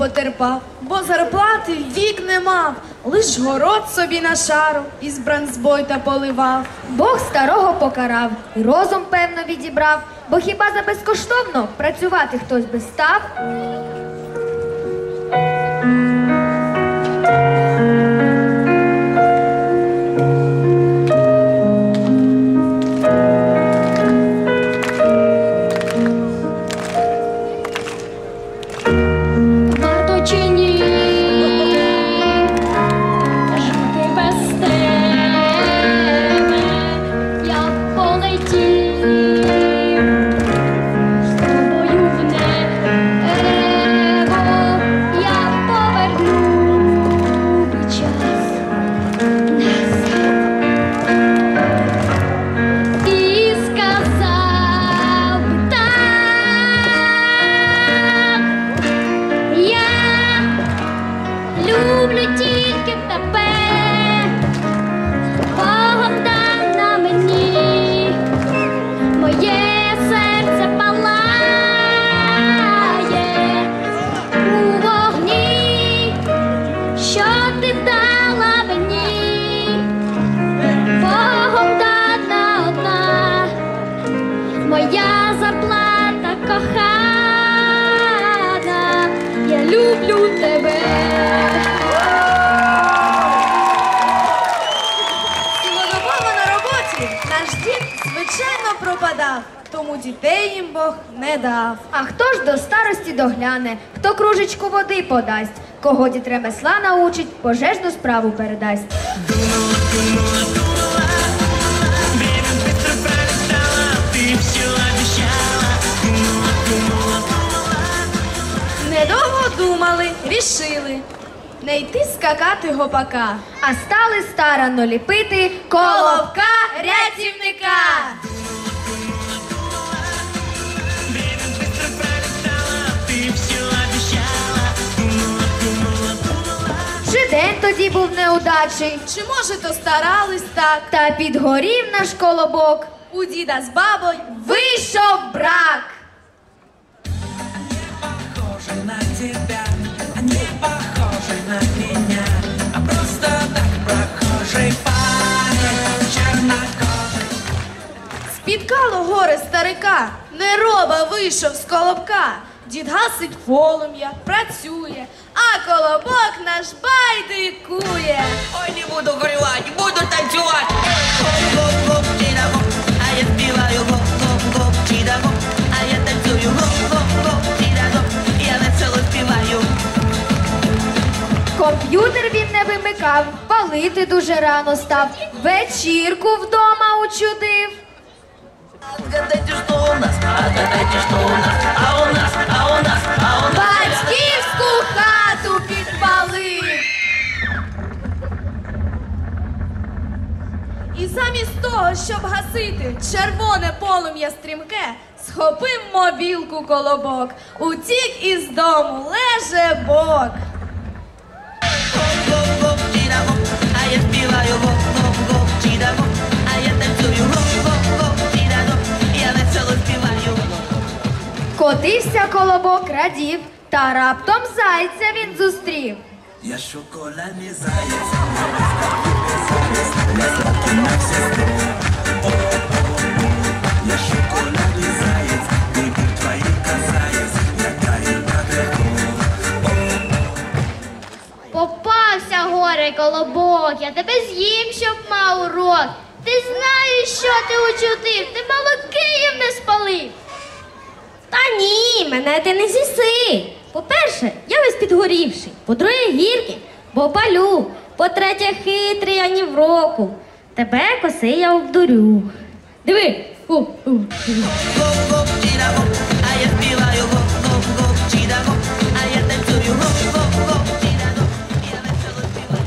потерпав, бо зарплати вік не мав. Лиш город собі на шару із бранзбойта поливав. Бог старого покарав і розум певно відібрав, бо хіба за безкоштовно працювати хтось би став? Люблю тебе. Цілодобово на роботі наш дід, звичайно, пропадав, тому дітей їм Бог не дав. А хто ж до старості догляне, хто кружечку води подасть, кого дід ремесла научить, пожежну справу передасть. Недовго думали, рішили не йти скакати гопака. А стали старанно ліпити Колобка рятівника. Вже день тоді був неудачий, Чи може то старались так? та підгорів наш колобок. У діда з бабою Вийшов брак. Спіткало горе старика. Нероба вийшов з колобка. Дід гасить полум'я, працює, а колобок наш байдикує. Він палити дуже рано став. Вечірку вдома учудив. Отгадайте, что у нас, отгадайте, что у нас, а у нас, а у нас, а у нас. Батьківську хату підпалив. І замість того, щоб гасити червоне полум'я стрімке, схопив мобілку колобок, утік із дому, леже бок. Співаю гоп-гоп-гоп, чидагоп, а я танцюю гоп-гоп-гоп, я весело співаю. Котився колобок, радів, та раптом зайця він зустрів. Я шоколадний заяць, я сладкий на все я тебе з'їм, щоб мав урок. Ти знаєш, що ти учудив, ти мало Київ не спалив. Та ні, мене ти не зіси. По-перше, я весь підгорівший. По-друге, гіркий, бо палю. По-третє, хитрий ані в року. Тебе коси я обдурю. Диви. У, у.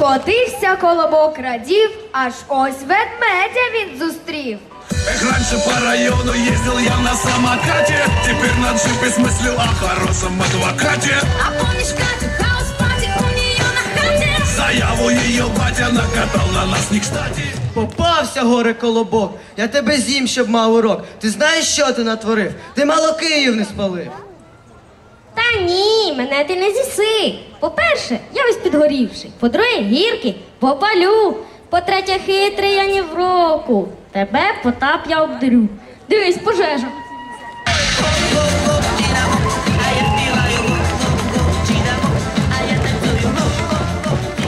Котився колобок, радів, аж ось ведмедя він зустрів. Эх, раньше по району ездил я на самокате Теперь на джипе смыслю о хорошем адвокате А помнишь Катю, хаус-пати у нее на хате? Заяву ее батя накатал на нас не кстати Попався горе колобок. Я тебе з'їм, щоб мав урок. Ти знаєш, що ти натворив? Ти мало Київ не спалив. Та ні, мене ти не зіси. По-перше, я весь підгорівший. По-друге, гірки, попалю. По-третє, хитрий я ні в року. Тебе потап я обдарю. Дивись, пожежа.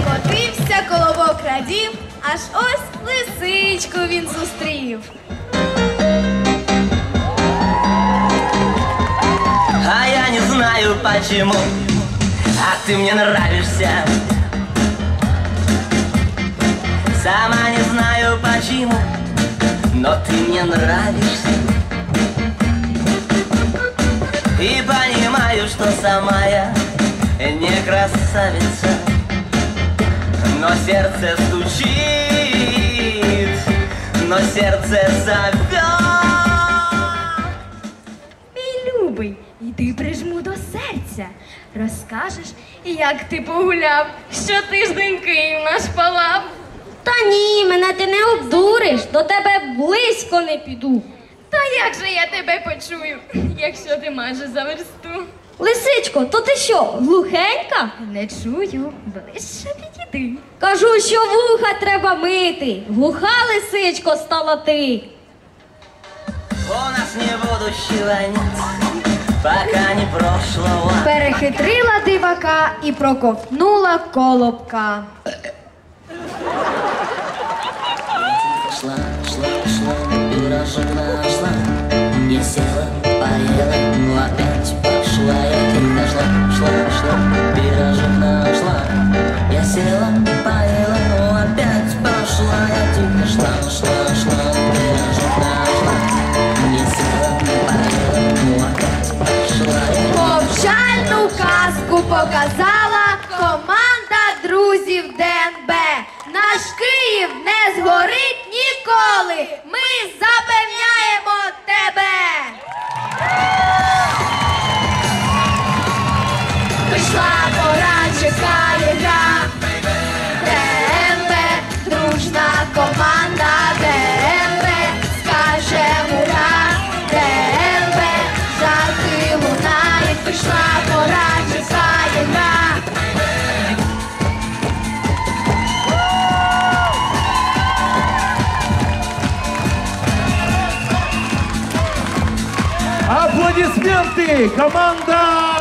Котився колобок радів, аж ось лисичку він зустрів. Почему, а ты мне нравишься. Сама не знаю почему, но ты мне нравишься. И понимаю, что сама я не красавица, но сердце стучит, но сердце зовет. Йди прижму до серця. Розкажеш, як ти погуляв, що тиждень Київ наш палав. Та ні, мене ти не обдуриш, до тебе близько не піду. Та як же я тебе почую, якщо ти майже за версту? Лисичко, то ти що, глухенька? Не чую, ближче підійди. Кажу, що вуха треба мити. Глуха лисичко стала ти. У нас не будущего нет, пока не прошлого. Перехитрила дивака і проковтнула колобка. Шла, шла, шла, пирожок нашла Я села, поела, опять пошла Я тихо шла, шла, шла, Команда ДНБ!